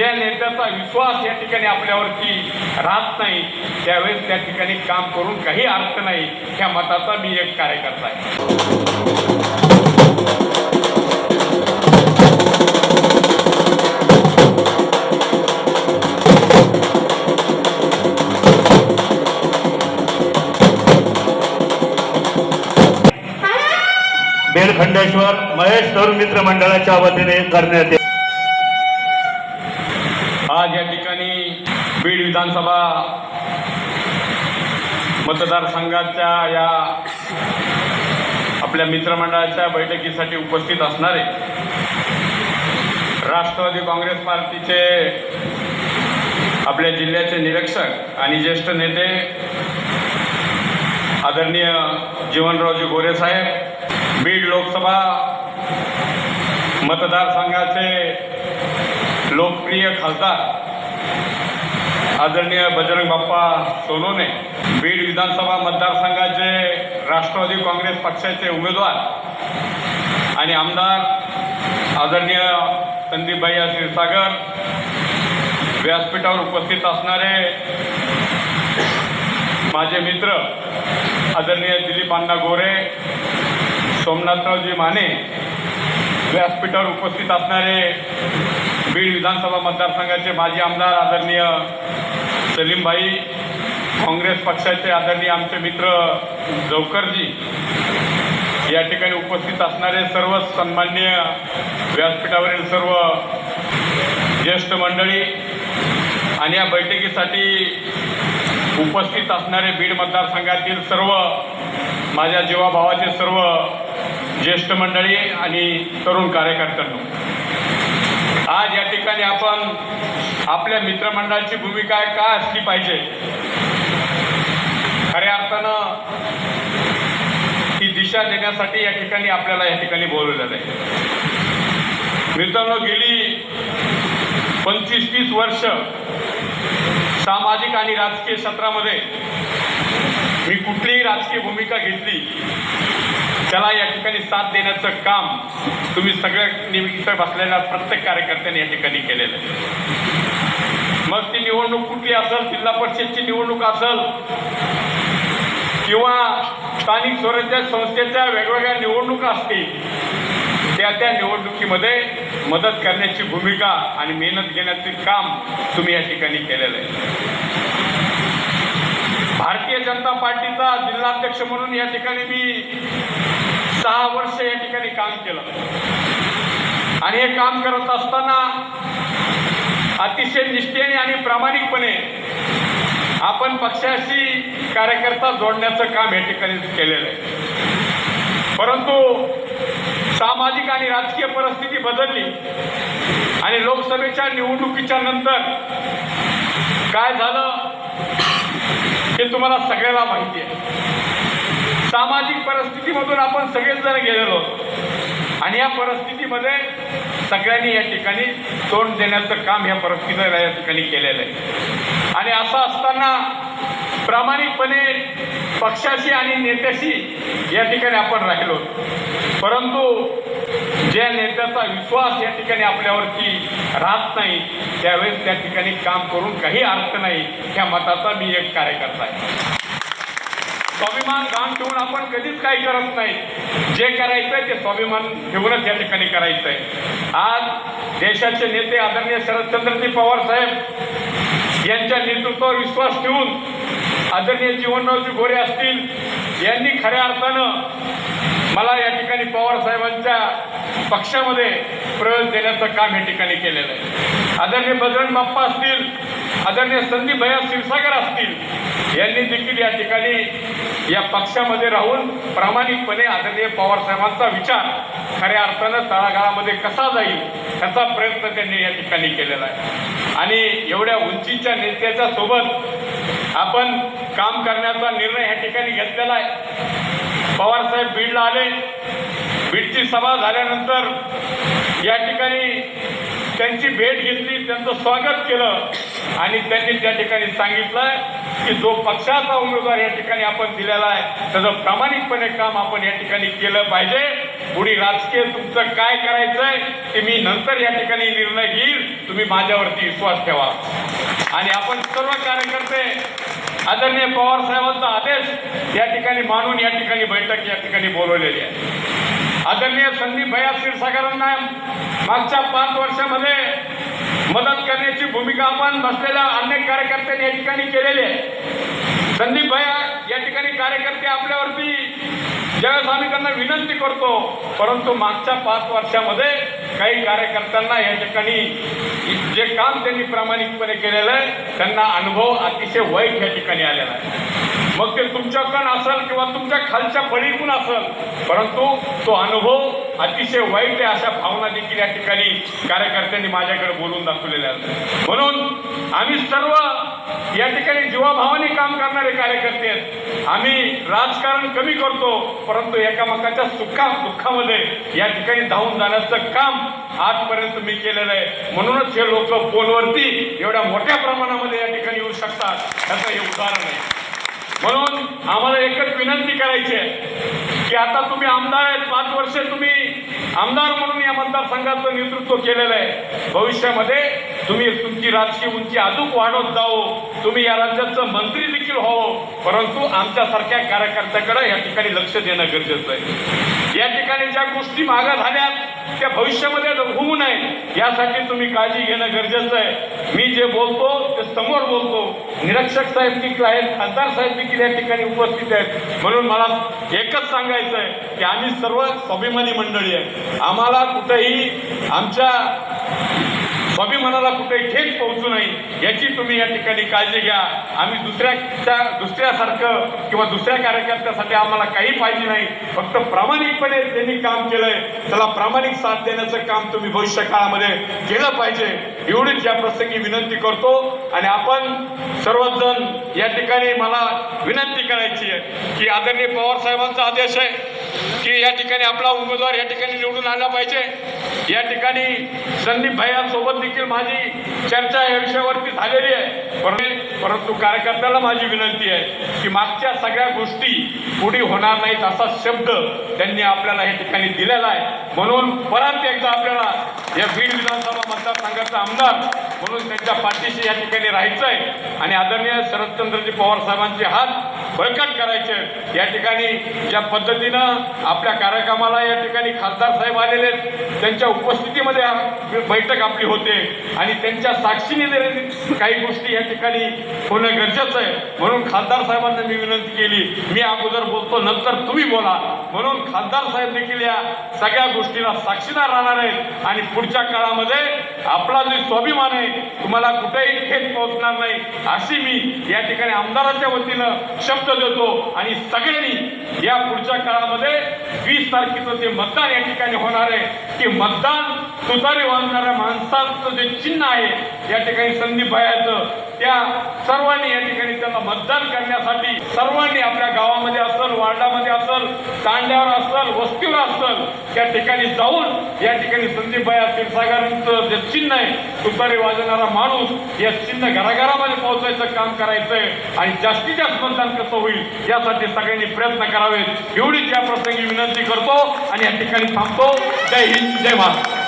ज्या नेत्याचा विश्वास या ठिकाणी आपल्यावरती राहत नाही त्यावेळेस त्या ठिकाणी काम करून काही अर्थ नाही ह्या मताचा मी एक कार्यकर्ता आहे. बेलखंडेश्वर महेश तरुण मित्र मंडळाच्या वतीने करण्यात येत आज या ठिकाणी बीड विधानसभा मतदारसंघाच्या या आपल्या मित्रमंडळाच्या बैठकीसाठी उपस्थित असणारे राष्ट्रवादी काँग्रेस पार्टीचे आपल्या जिल्ह्याचे निरीक्षक आणि ज्येष्ठ नेते आदरणीय जीवनरावजी गोरे साहेब बीड लोकसभा मतदारसंघाचे लोकप्रिय खासदार आदरणीय बजरंग बाप्पा सोनोने बीड विधानसभा मतदारसंघाचे राष्ट्रवादी काँग्रेस पक्षाचे उमेदवार आणि आमदार आदरणीय संदीपभाई क्षीरसागर व्यासपीठावर उपस्थित असणारे माझे मित्र आदरणीय दिलीप अण्णा गोरे सोमनाथरावजी माने व्यासपीठावर उपस्थित असणारे बीड विधानसभा मतदारसंघाचे माजी आमदार आदरणीय सलीमभाई काँग्रेस पक्षाचे आदरणीय आमचे मित्र जवकरजी या ठिकाणी उपस्थित असणारे सर्व सन्माननीय व्यासपीठावरील सर्व ज्येष्ठ मंडळी आणि या बैठकीसाठी उपस्थित असणारे बीड मतदारसंघातील सर्व माझ्या जीवाभावाचे सर्व ज्येष्ठ मंडळी आणि तरुण कार्यकर्त्यांना आज या ठिकाणी आपण आपल्या मित्रमंडळाची भूमिका काय असली पाहिजे? खऱ्या अर्थानं ती दिशा देण्यासाठी या ठिकाणी आपल्याला या ठिकाणी बोलवलेलं आहे. मित्रांनो गेली पंचवीस तीस वर्ष सामाजिक आणि राजकीय क्षेत्रामध्ये मी कुठलीही राजकीय भूमिका घेतली त्याला या ठिकाणी साथ देण्याचं काम तुम्ही सगळ्या निमित्त बसलेल्या प्रत्येक कार्यकर्त्यांनी या ठिकाणी केलेलं आहे. मग ती निवडणूक कुठली असेल जिल्हा परिषदची निवडणूक असेल किंवा स्थानिक स्वराज्य संस्थेच्या वेगवेगळ्या निवडणुका असतील त्या त्या निवडणुकीमध्ये मदत करण्याची भूमिका आणि मेहनत घेण्याचे काम तुम्ही या ठिकाणी केलेलं आहे. भारतीय जनता पार्टीचा जिल्हाध्यक्ष म्हणून या ठिकाणी मी सहा वर्ष या ठिकाणी काम केलं. आणि हे काम करत असताना अतिशय निष्ठेने आणि प्रामाणिकपणे आपण पक्षाशी कार्यकर्ता जोडण्याचं काम या ठिकाणी केलेलं आहे. परंतु सामाजिक आणि राजकीय परिस्थिती बदलली आणि लोकसभेच्या निवडणुकीच्या नंतर काय झालं? हे तुम्हाला सगळ्याला माहिती आहे. सामाजिक परिस्थितीमधून आपण सगळेजण गेलेलो आणि या परिस्थितीमध्ये सगळ्यांनी या ठिकाणी तोंड देण्याचं काम या परिस्थितीला या ठिकाणी केलेलं आहे. आणि असं असताना प्रामाणिकपणे पक्षाशी आणि नेत्याशी या ठिकाणी आपण राहिलो. परंतु ज्या नेत्याचा विश्वास या ठिकाणी आपल्यावरती राहत नाही त्यावेळेस त्या ठिकाणी काम करून काही अर्थ नाही ह्या मताचा मी एक कार्यकर्ता आहे. स्वाभिमान गाण ठेवून आपण कधीच काही करत नाही. जे करायचं आहे ते स्वाभिमान ठेवूनच या ठिकाणी करायचं आहे आज देशाचे नेते आदरणीय शरदचंद्रजी पवार साहेब यांच्या नेतृत्वावर विश्वास ठेवून आदरणीय जीवनरावजी गोरे असतील यांनी खऱ्या अर्थानं मला या ठिकाणी पवार साहेबांच्या पक्षामध्ये प्रवेश देण्याचं काम या ठिकाणी केलेलं आहे. आदरणीय बजरंग बाप्पा असतील आदरणीय संदीप भैया क्षीरसागर असतील यांनी देखील या ठिकाणी या पक्षामध्ये राहून प्रामाणिकपणे आदरणीय पवार साहेबांचा विचार खऱ्या अर्थानं तळागाळामध्ये कसा जाईल याचा प्रयत्न त्यांनी या ठिकाणी केलेला आहे. आणि एवढ्या उंचीच्या नेत्याच्या सोबत आपण काम करण्याचा निर्णय या ठिकाणी घेतलेला आहे. पवारसाहेब बीडला आले. बीडची सभा झाल्यानंतर या ठिकाणी त्यांची भेट घेतली त्यांचं स्वागत केलं आणि त्यांनी त्या ठिकाणी सांगितलं की जो पक्षाचा उमेदवार या ठिकाणी आपण दिलेला आहे त्याचं प्रामाणिकपणे काम आपण या ठिकाणी केलं पाहिजे. पुढे राजकीय तुमचं काय करायचंय ते मी नंतर या ठिकाणी निर्णय घेईल. तुम्ही माझ्यावरती विश्वास ठेवा. आणि आपण सर्व कार्यकर्ते आदरणीय पवार साहेबांचा आदेश या ठिकाणी मानून या ठिकाणी बैठक या ठिकाणी बोलवलेली आहे. आदरणीय संदीप भैया क्षीरसागरांना मागच्या पाच वर्षामध्ये मदत करण्याची भूमिका आपण बसलेल्या अनेक कार्यकर्त्यांनी या ठिकाणी केलेली आहे. संदीप भैया या ठिकाणी कार्यकर्ते आपल्यावरती ज्यावेळेस आम्ही त्यांना विनंती करतो परंतु मागच्या पाच वर्षामध्ये काही कार्यकर्त्यांना या ठिकाणी जे काम त्यांनी प्रामाणिकपणे केलेलं आहे त्यांना अनुभव अतिशय वाईट या ठिकाणी आलेला आहे. मग ते तुमच्याकडून असेल किंवा तुमच्या खालच्या फळीतून असेल. परंतु तो अनुभव अतिशय वाईट आहे अशा भावना देखील या ठिकाणी कार्यकर्त्यांनी माझ्याकडे बोलून दाखवलेल्या आहेत. म्हणून आम्ही सर्व या ठिकाणी जीवाभावाने काम करणारे कार्यकर्ते आहेत. आम्ही राजकारण कमी करतो परंतु एकामेकाच्या सुखा दुःखामध्ये या ठिकाणी धावून जाण्याचं काम आजपर्यंत मी केलेलं आहे. म्हणूनच हे लोक फोनवरती एवढ्या मोठ्या प्रमाणामध्ये या ठिकाणी येऊ शकतात. त्याचं हे उदाहरण आहे. म्हणून आम्हाला एकच विनंती करायची आहे की आता तुम्ही आमदार आहेत पाच वर्ष तुम्ही आमदार म्हणून या मतदारसंघाचं नेतृत्व केलेलं आहे. भविष्यामध्ये तुम्ही तुमची राजकीय उंची अजून वाढवत जाओ. तुम्ही या राज्याचं मंत्री देखील हो परंतु आमच्यासारख्या कार्यकर्त्याकडे या ठिकाणी लक्ष देणं गरजेचं आहे. या ठिकाणी ज्या गोष्टी मागा झाल्यात त्या भविष्यामध्ये होऊ नये यासाठी तुम्ही काळजी घेणं गरजेचं आहे. मी जे बोलतो ते समोर बोलतो. निरीक्षक साहेब देखील आहेत खासदार साहेब देखील या ठिकाणी उपस्थित आहेत. म्हणून मला एकच सांगायचं आहे की आम्ही सर्व स्वाभिमानी मंडळी आहे आम्हाला कुठेही आमच्या स्वाभिमानाला कुठेही ठेच पोहोचू नये याची तुम्ही या ठिकाणी काळजी घ्या. आम्ही दुसऱ्याच्या दुसऱ्यासारखं किंवा दुसऱ्या कार्यकर्त्यासाठी आम्हाला काही पाहिजे नाही फक्त प्रामाणिकपणे त्यांनी काम केलंय. त्याला प्रामाणिक साथ देण्याचं काम तुम्ही भविष्य काळामध्ये केलं पाहिजे. एवढीच या प्रसंगी विनंती करतो आणि आपण सर्वजण या ठिकाणी मला विनंती करायची आहे की आदरणीय पवार साहेबांचा आदेश आहे की या ठिकाणी आपला उमेदवार या ठिकाणी निवडून आला पाहिजे. या ठिकाणी संदीप भैयांसोबत देखील माझी चर्चा या विषयावरती झालेली आहे. परंतु कार्यकर्त्याला माझी विनंती आहे की मागच्या सगळ्या गोष्टी पुढे होणार नाहीत असा शब्द त्यांनी आपल्याला या ठिकाणी दिलेला आहे. म्हणून परत एकदा आपल्याला या बीड विधानसभा मतदारसंघाचा आमदार म्हणून त्यांच्या पाठीशी या ठिकाणी राहायचं आहे आणि आदरणीय शरदचंद्रजी पवार साहेबांचे हात बळकट करायचे. या ठिकाणी ज्या पद्धतीनं आपल्या कार्यक्रमाला या ठिकाणी खासदार साहेब आलेले आहेत त्यांच्या उपस्थितीमध्ये बैठक आपली होते. आणि त्यांच्या साक्षीने काही गोष्टी या ठिकाणी होणं गरजेचं आहे म्हणून खासदार साहेबांना मी विनंती केली मी अगोदर बोलतो नंतर तुम्ही बोला. म्हणून खासदार साहेब देखील या सगळ्या गोष्टीला साक्षीदार राहणार आहेत. आणि पुढच्या काळामध्ये आपला जो स्वाभिमान आहे तुम्हाला कुठेही ठेच पोहोचणार नाही. अशी मी या ठिकाणी आमदाराच्या वतीनं शब्द देतो आणि सगळ्यांनी या पुढच्या काळामध्ये वीस तारखेचं जे मतदान या ठिकाणी होणार आहे की मतदान तुतारी वाहणाऱ्या माणसाचं जे चिन्ह आहे या ठिकाणी संदीप भयाचं त्या सर्वांनी या ठिकाणी त्यांना मतदान करण्यासाठी सर्वांनी आपल्या गावामध्ये असल वार्डामध्ये असेल तांड्यावर असेल वस्तीवर असेल त्या ठिकाणी जाऊन या ठिकाणी संदीपबाई असतील क्षीरसागरांचं जे चिन्ह आहे तुतारी वाजवणारा माणूस या चिन्ह घराघरामध्ये पोहोचायचं काम करायचंय आणि जास्तीत जास्त मतदान कसं होईल यासाठी सगळ्यांनी प्रयत्न करावेत. एवढीच या प्रसंगी विनंती करतो आणि या ठिकाणी थांबतो. जय हिंद जय महाराष्ट्र